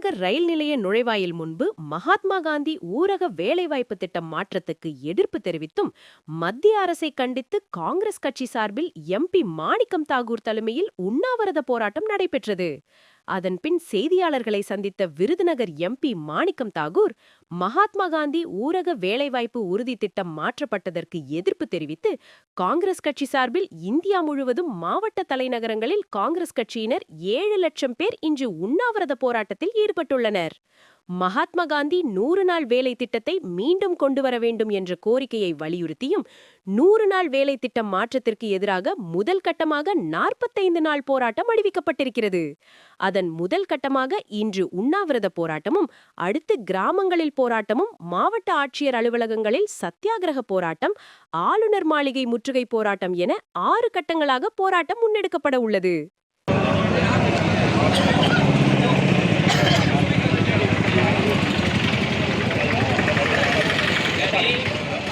விருதுநகர் ரயில் நிலைய நுழைவாயில் முன்பு மகாத்மா காந்தி ஊரக வேலைவாய்ப்பு திட்டம் மாற்றத்துக்கு எதிர்ப்பு தெரிவித்தும் மத்திய அரசை கண்டித்து காங்கிரஸ் கட்சி சார்பில் எம்பி மாணிக்கம் தாகூர் தலைமையில் உண்ணாவிரத போராட்டம் நடைபெற்றது. அதன்பின் செய்தியாளர்களை சந்தித்த விருதுநகர் எம்பி மாணிக்கம் தாகூர் மகாத்மா காந்தி ஊரக வேலைவாய்ப்பு உறுதி திட்டம் மாற்றப்பட்டதற்கு எதிர்ப்பு தெரிவித்து காங்கிரஸ் கட்சி சார்பில் இந்தியா முழுவதும் மாவட்ட தலைநகரங்களில் காங்கிரஸ் கட்சியினர் ஏழு லட்சம் பேர் இன்று உண்ணாவிரத போராட்டத்தில் ஈடுபட்டுள்ளனர். மகாத்மா காந்தி நூறு நாள் வேலை திட்டத்தை மீண்டும் கொண்டு வர வேண்டும் என்ற கோரிக்கையை வலியுறுத்தியும் நூறு நாள் வேலை திட்டம் மாற்றத்திற்கு எதிராக முதல் கட்டமாக நாற்பத்தைந்து நாள் போராட்டம் அறிவிக்கப்பட்டிருக்கிறது அதன் முதல் கட்டமாக இன்று உண்ணாவிரத போராட்டமும் அடுத்து கிராமங்களில் போராட்டமும் மாவட்ட ஆட்சியர் அலுவலகங்களில் சத்தியாகிரக போராட்டம் ஆளுநர் மாளிகை முற்றுகை போராட்டம் என ஆறு கட்டங்களாக போராட்டம் முன்னெடுக்கப்பட உள்ளது.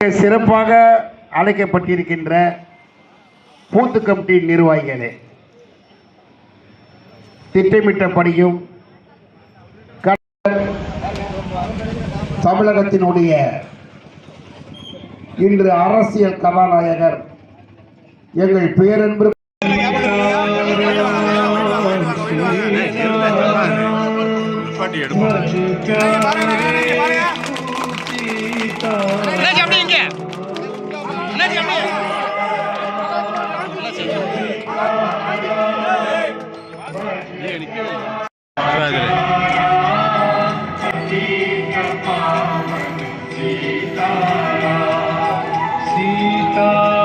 சிறப்பாக அழைக்கப்பட்டிருக்கின்ற பூத்து கமிட்டி நிர்வாகிகளே திட்டமிட்டபடியும் தமிழகத்தினுடைய இன்று அரசியல் கதாநாயகர் எங்கள் பேரன்பு அண்ணாச்சி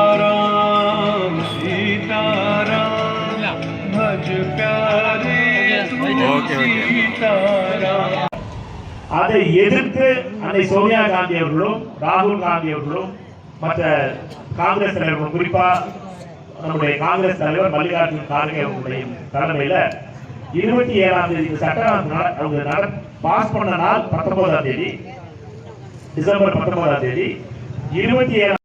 सीताराम सीताराम भज प्यारे तू सीताराम அதை எதிர்த்து அன்னை சோனியா காந்தி அவர்களும் ராகுல் காந்தி அவர்களும் மற்ற காங்கிரஸ் தலைவர்களும் குறிப்பா நம்முடைய காங்கிரஸ் தலைவர் மல்லிகார்ஜுன் கார்கே அவர்களுடைய தலைமையில இருபத்தி ஏழாம் தேதி இந்த சட்டம் நட- அவங்க நட- பாஸ் பண்ண நாள் பத்தொன்பதாம் தேதி டிசம்பர் பத்தொன்பதாம் தேதி இருபத்தி ஏழாம்